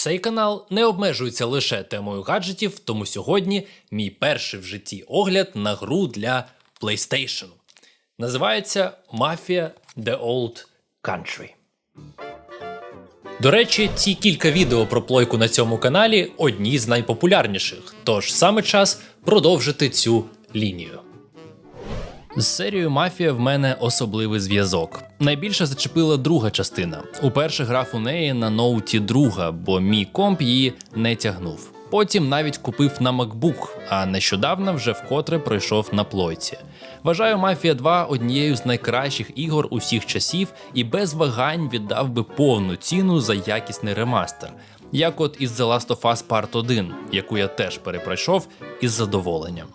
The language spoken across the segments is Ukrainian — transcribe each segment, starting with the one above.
Цей канал не обмежується лише темою гаджетів, тому сьогодні мій перший в житті огляд на гру для PlayStation. Називається Mafia The Old Country. До речі, ці кілька відео про плойку на цьому каналі одні з найпопулярніших, тож саме час продовжити цю лінію. З серією Мафія в мене особливий зв'язок. Найбільше зачепила друга частина. Уперше грав у неї на ноуті друга, бо мій комп її не тягнув. Потім навіть купив на MacBook, а нещодавно вже вкотре пройшов на плойці. Вважаю Мафія 2 однією з найкращих ігор усіх часів і без вагань віддав би повну ціну за якісний ремастер, як от із The Last of Us Part 1, яку я теж перепройшов із задоволенням.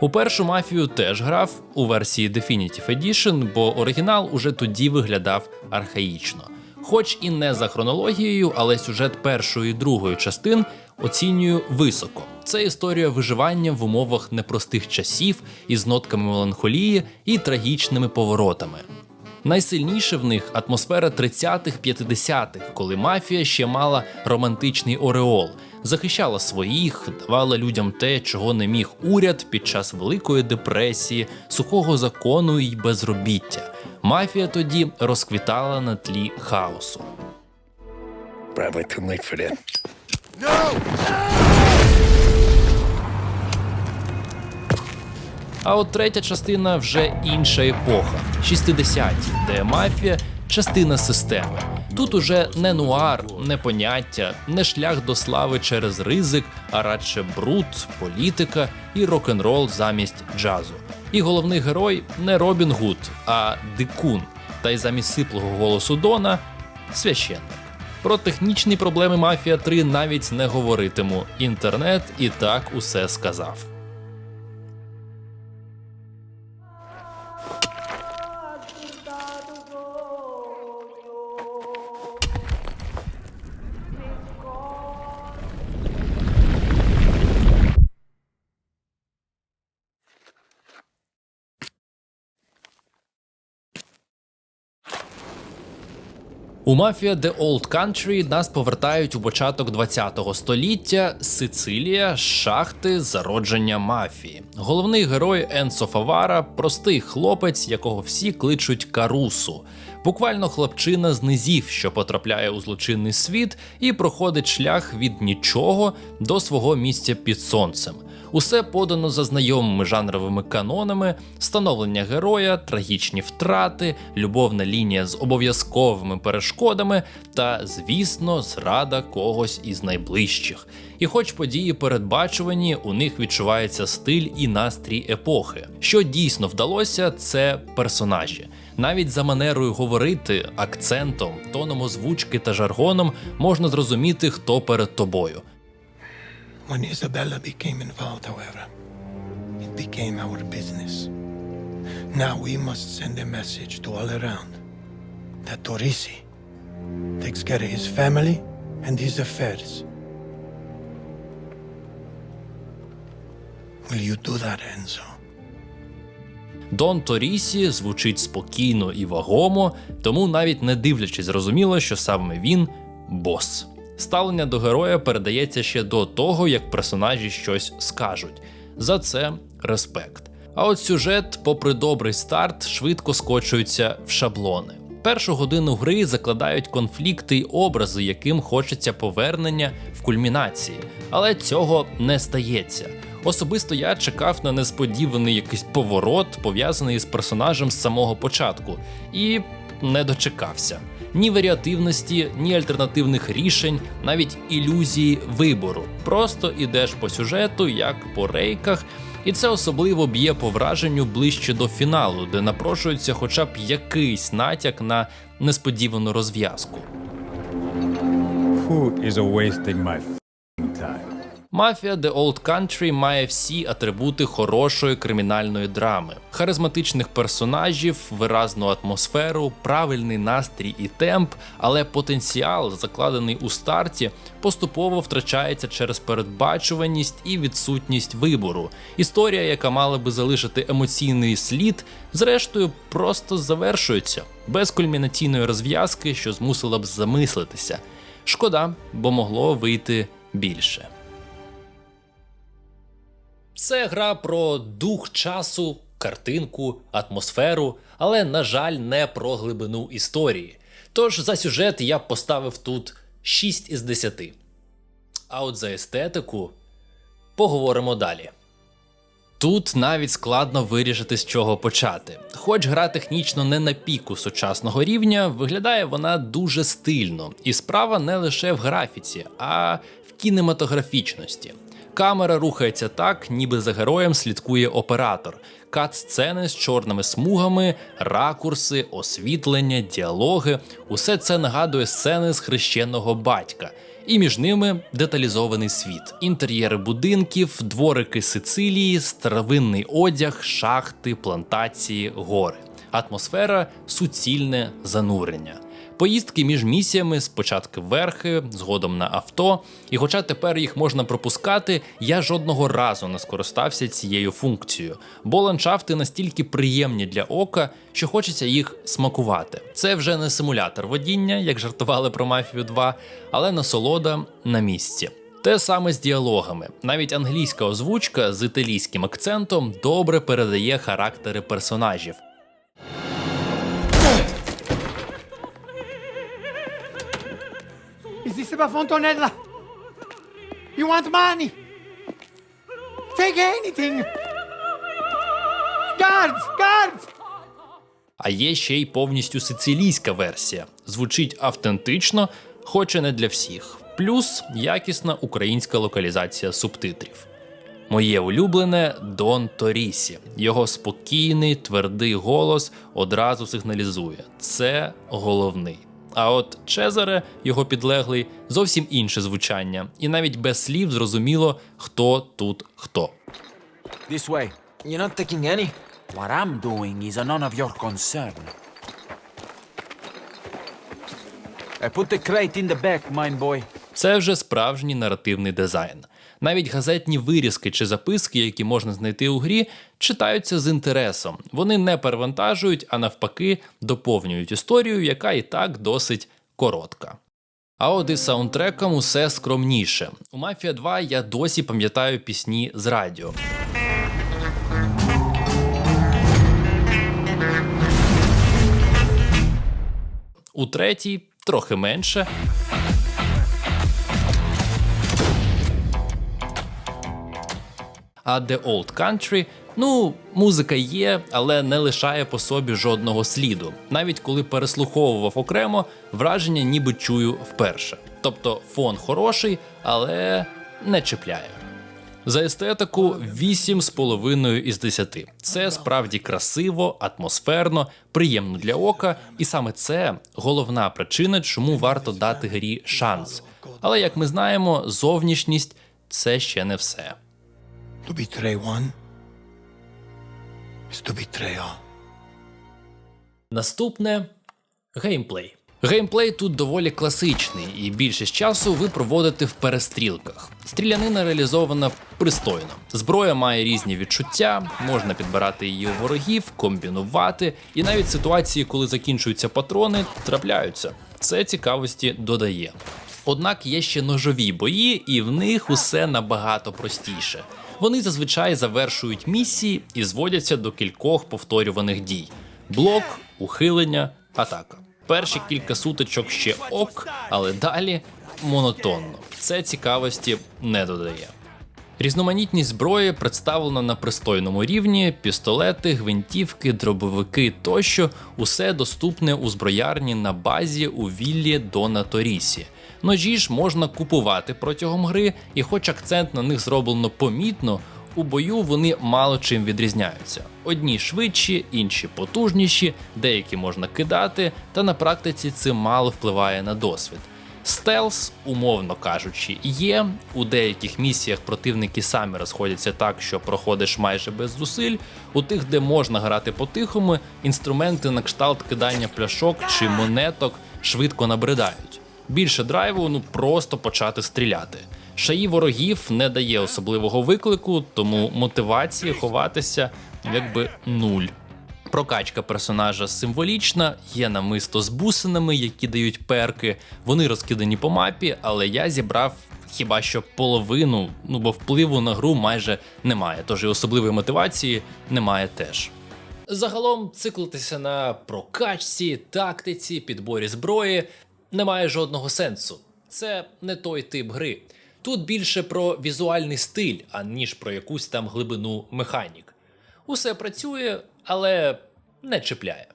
У першу мафію теж грав у версії Definitive Edition, бо оригінал уже тоді виглядав архаїчно. Хоч і не за хронологією, але сюжет першої і другої частин оцінюю високо. Це історія виживання в умовах непростих часів із нотками меланхолії і трагічними поворотами. Найсильніше в них атмосфера 30-х-50-х, коли мафія ще мала романтичний ореол, захищала своїх, давала людям те, чого не міг уряд під час Великої депресії, сухого закону і безробіття. Мафія тоді розквітала на тлі хаосу. Probably too late for that. А от третя частина вже інша епоха 60-ті, де мафія частина системи. Тут уже не нуар, не поняття, не шлях до слави через ризик, а радше бруд, політика і рок-н-рол замість джазу. І головний герой не Робін Гуд, а Дикун. Та й замість сиплого голосу Дона священник. Про технічні проблеми Мафія 3 навіть не говоритиму. Інтернет і так усе сказав. У Мафія The Old Country нас повертають у початок 20-го століття, Сицилія, шахти, зародження мафії. Головний герой Енсо Фавара простий хлопець, якого всі кличуть Карусу. Буквально хлопчина з низів, що потрапляє у злочинний світ і проходить шлях від нічого до свого місця під сонцем. Усе подано за знайомими жанровими канонами, становлення героя, трагічні втрати, любовна лінія з обов'язковими перешкодами та, звісно, зрада когось із найближчих. І хоч події передбачувані, у них відчувається стиль і настрій епохи. Що дійсно вдалося, це персонажі. Навіть за манерою говорити, акцентом, тоном озвучки та жаргоном можна зрозуміти, хто перед тобою. When Isabella became involved, however, it became our business. Now we must send a message to all around that Torisi takes care of his family and his affairs. Will you do that, Enzo? Дон Торісі звучить спокійно і вагомо, тому навіть не дивлячись, зрозуміло, що саме він бос. Ставлення до героя передається ще до того, як персонажі щось скажуть. За це респект. А от сюжет, попри добрий старт, швидко скочується в шаблони. Першу годину гри закладають конфлікти й образи, яким хочеться повернення в кульмінації, але цього не стається. Особисто я чекав на несподіваний якийсь поворот, пов'язаний з персонажем з самого початку, і не дочекався. Ні варіативності, ні альтернативних рішень, навіть ілюзії вибору. Просто ідеш по сюжету, як по рейках, і це особливо б'є по враженню ближче до фіналу, де напрошується хоча б якийсь натяк на несподівану розв'язку. Who is wasting my? Мафія The Old Country має всі атрибути хорошої кримінальної драми: харизматичних персонажів, виразну атмосферу, правильний настрій і темп, але потенціал, закладений у старті, поступово втрачається через передбачуваність і відсутність вибору. Історія, яка мала би залишити емоційний слід, зрештою просто завершується без кульмінаційної розв'язки, що змусила б замислитися. Шкода, бо могло вийти більше. Це гра про дух часу, картинку, атмосферу, але, на жаль, не про глибину історії. Тож за сюжет я поставив тут 6 із 10. А от за естетику поговоримо далі. Тут навіть складно вирішити, з чого почати. Хоч гра технічно не на піку сучасного рівня, виглядає вона дуже стильно, і справа не лише в графіці, а в кінематографічності. Камера рухається так, ніби за героєм слідкує оператор. Кат-сцени з чорними смугами, ракурси, освітлення, діалоги усе це нагадує сцени з хрещеного батька. І між ними деталізований світ, інтер'єри будинків, дворики Сицилії, старовинний одяг, шахти, плантації, гори. Атмосфера суцільне занурення. Поїздки між місіями спочатку верхи, згодом на авто, і хоча тепер їх можна пропускати, я жодного разу не скористався цією функцією, бо ландшафти настільки приємні для ока, що хочеться їх смакувати. Це вже не симулятор водіння, як жартували про мафію 2, але насолода на місці. Те саме з діалогами. Навіть англійська озвучка з італійським акцентом добре передає характери персонажів. About Fontonella? You want money? Take anything! Guards! Guards! А є ще й повністю сицилійська версія. Звучить автентично, хоч і не для всіх. Плюс якісна українська локалізація субтитрів. Моє улюблене Дон Торісі. Його спокійний, твердий голос одразу сигналізує. Це головний. А от Чезаре, його підлеглий, зовсім інше звучання, і навіть без слів зрозуміло, хто тут хто. This way. You're not taking any? What I'm doing is none of your concern. I put the crate in the back, mine boy. Це вже справжній наративний дизайн. Навіть газетні вирізки чи записки, які можна знайти у грі, читаються з інтересом. Вони не перевантажують, а навпаки, доповнюють історію, яка і так досить коротка. А от із саундтреком усе скромніше. У Мафія 2 я досі пам'ятаю пісні з радіо. У третій трохи менше. А The Old Country, ну, музика є, але не лишає по собі жодного сліду. Навіть коли переслуховував окремо, враження ніби чую вперше. Тобто фон хороший, але не чіпляє. За естетику 8,5 із 10. Це справді красиво, атмосферно, приємно для ока, і саме це головна причина, чому варто дати грі шанс. Але як ми знаємо, зовнішність це ще не все. To betray one is to betray all. Наступне геймплей. Геймплей тут доволі класичний, і більшість часу ви проводите в перестрілках. Стрілянина реалізована пристойно. Зброя має різні відчуття, можна підбирати її у ворогів, комбінувати, і навіть ситуації, коли закінчуються патрони, трапляються. Це цікавості додає. Однак є ще ножові бої, і в них усе набагато простіше. Вони зазвичай завершують місії і зводяться до кількох повторюваних дій: блок, ухилення, атака. Перші кілька сутичок ще ок, але далі монотонно. Це цікавості не додає. Різноманітність зброї представлена на пристойному рівні: пістолети, гвинтівки, дробовики тощо усе доступне у зброярні на базі у віллі Дона Торісі. Ножі ж можна купувати протягом гри, і хоч акцент на них зроблено помітно, у бою вони мало чим відрізняються. Одні швидші, інші потужніші, деякі можна кидати, та на практиці це мало впливає на досвід. Стелс, умовно кажучи, є. У деяких місіях противники самі розходяться так, що проходиш майже без зусиль. У тих, де можна грати по-тихому, інструменти на кшталт кидання пляшок чи монеток швидко набридають. Більше драйву ну просто почати стріляти. Шаї ворогів не дає особливого виклику, тому мотивації ховатися якби нуль. Прокачка персонажа символічна, є намисто з бусинами, які дають перки. Вони розкидані по мапі, але я зібрав хіба що половину, ну бо впливу на гру майже немає, тож і особливої мотивації немає теж. Загалом циклитися на прокачці, тактиці, підборі зброї немає жодного сенсу. Це не той тип гри. Тут більше про візуальний стиль, аніж про якусь там глибину механік. Усе працює, але не чіпляє.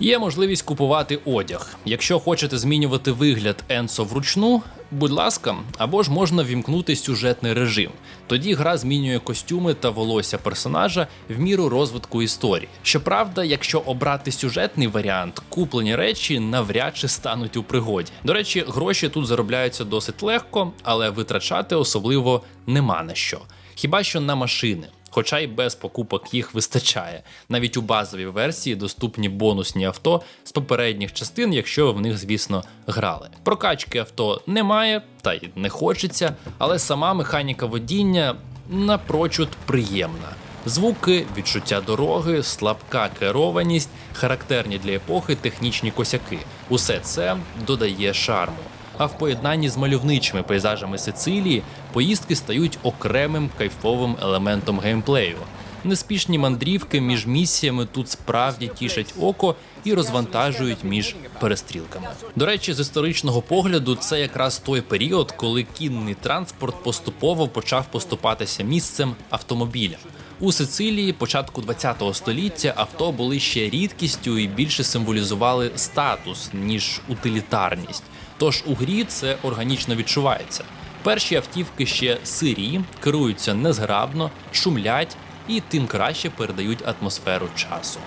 Є можливість купувати одяг. Якщо хочете змінювати вигляд Енсо вручну, будь ласка, або ж можна вімкнути сюжетний режим. Тоді гра змінює костюми та волосся персонажа в міру розвитку історії. Щоправда, якщо обрати сюжетний варіант, куплені речі навряд чи стануть у пригоді. До речі, гроші тут заробляються досить легко, але витрачати особливо нема на що. Хіба що на машини. Хоча й без покупок їх вистачає. Навіть у базовій версії доступні бонусні авто з попередніх частин, якщо ви в них, звісно, грали. Прокачки авто немає, та й не хочеться, але сама механіка водіння напрочуд приємна. Звуки, відчуття дороги, слабка керованість, характерні для епохи технічні косяки. Усе це додає шарму. А в поєднанні з мальовничими пейзажами Сицилії поїздки стають окремим кайфовим елементом геймплею. Неспішні мандрівки між місіями тут справді тішать око і розвантажують між перестрілками. До речі, з історичного погляду, це якраз той період, коли кінний транспорт поступово почав поступатися місцем автомобілям. У Сицилії початку ХХ століття авто були ще рідкістю і більше символізували статус ніж утилітарність. Тож у грі це органічно відчувається. Перші автівки ще сирі, керуються незграбно, шумлять і тим краще передають атмосферу часу.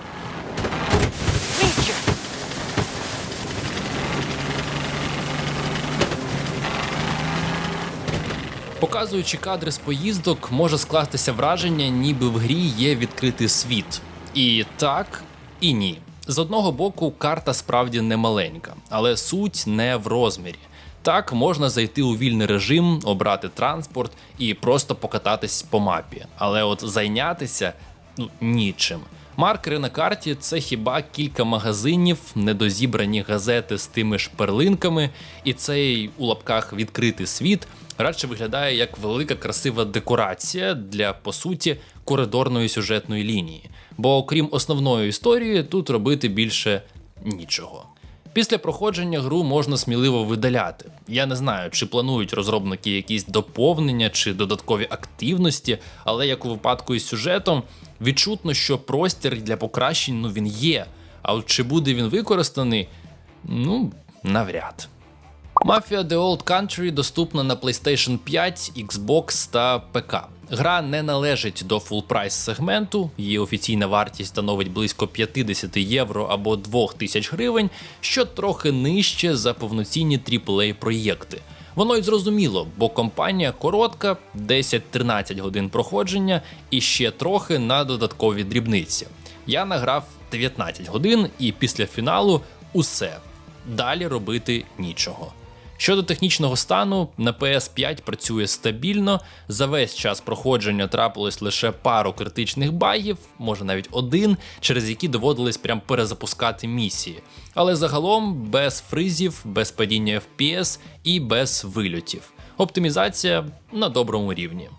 Показуючи кадри з поїздок, може скластися враження, ніби в грі є відкритий світ. І так, і ні. З одного боку, карта справді не маленька, але суть не в розмірі. Так можна зайти у вільний режим, обрати транспорт і просто покататись по мапі. Але от зайнятися ну нічим. Маркери на карті це хіба кілька магазинів, недозібрані газети з тими ж перлинками, і цей у лапках відкритий світ радше виглядає як велика красива декорація для по суті коридорної сюжетної лінії. Бо окрім основної історії, тут робити більше нічого. Після проходження гру можна сміливо видаляти. Я не знаю, чи планують розробники якісь доповнення чи додаткові активності, але як у випадку із сюжетом, відчутно, що простір для покращень ну він є. А от чи буде він використаний, ну навряд. Mafia The Old Country доступна на PlayStation 5, Xbox та ПК. Гра не належить до full прайс сегменту, її офіційна вартість становить близько 50 євро або 2000 гривень, що трохи нижче за повноцінні AAA проєкти. Воно й зрозуміло, бо компанія коротка, 10-13 годин проходження і ще трохи на додаткові дрібниці. Я награв 19 годин і після фіналу усе. Далі робити нічого. Щодо технічного стану, на PS5 працює стабільно. За весь час проходження трапилось лише пару критичних багів, може навіть один, через які доводилось прям перезапускати місії. Але загалом без фризів, без падіння FPS і без вильотів. Оптимізація на доброму рівні.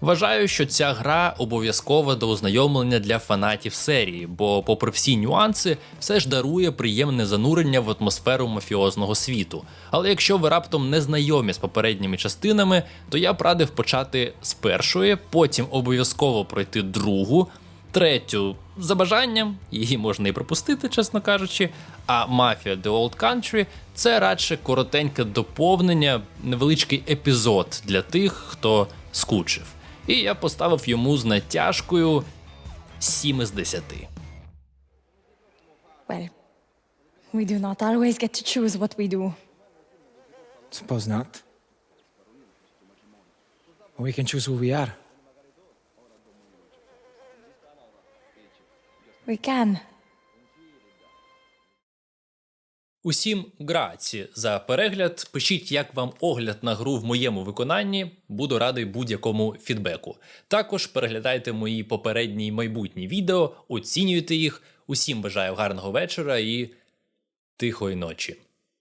Вважаю, що ця гра обов'язкова до ознайомлення для фанатів серії, бо, попри всі нюанси, все ж дарує приємне занурення в атмосферу мафіозного світу. Але якщо ви раптом не знайомі з попередніми частинами, то я б радив почати з першої, потім обов'язково пройти другу. Третю за бажанням, її можна і пропустити, чесно кажучи. А Mafia The Old Country це радше коротеньке доповнення, невеличкий епізод для тих, хто скучив. І я поставив йому з натяжкою 7 із 10. Well, we do not always get to choose what we do. Suppose not. But we can choose who we are. We can. Усім граці за перегляд. Пишіть, як вам огляд на гру в моєму виконанні. Буду радий будь-якому фідбеку. Також переглядайте мої попередні й майбутні відео, оцінюйте їх. Усім бажаю гарного вечора і тихої ночі.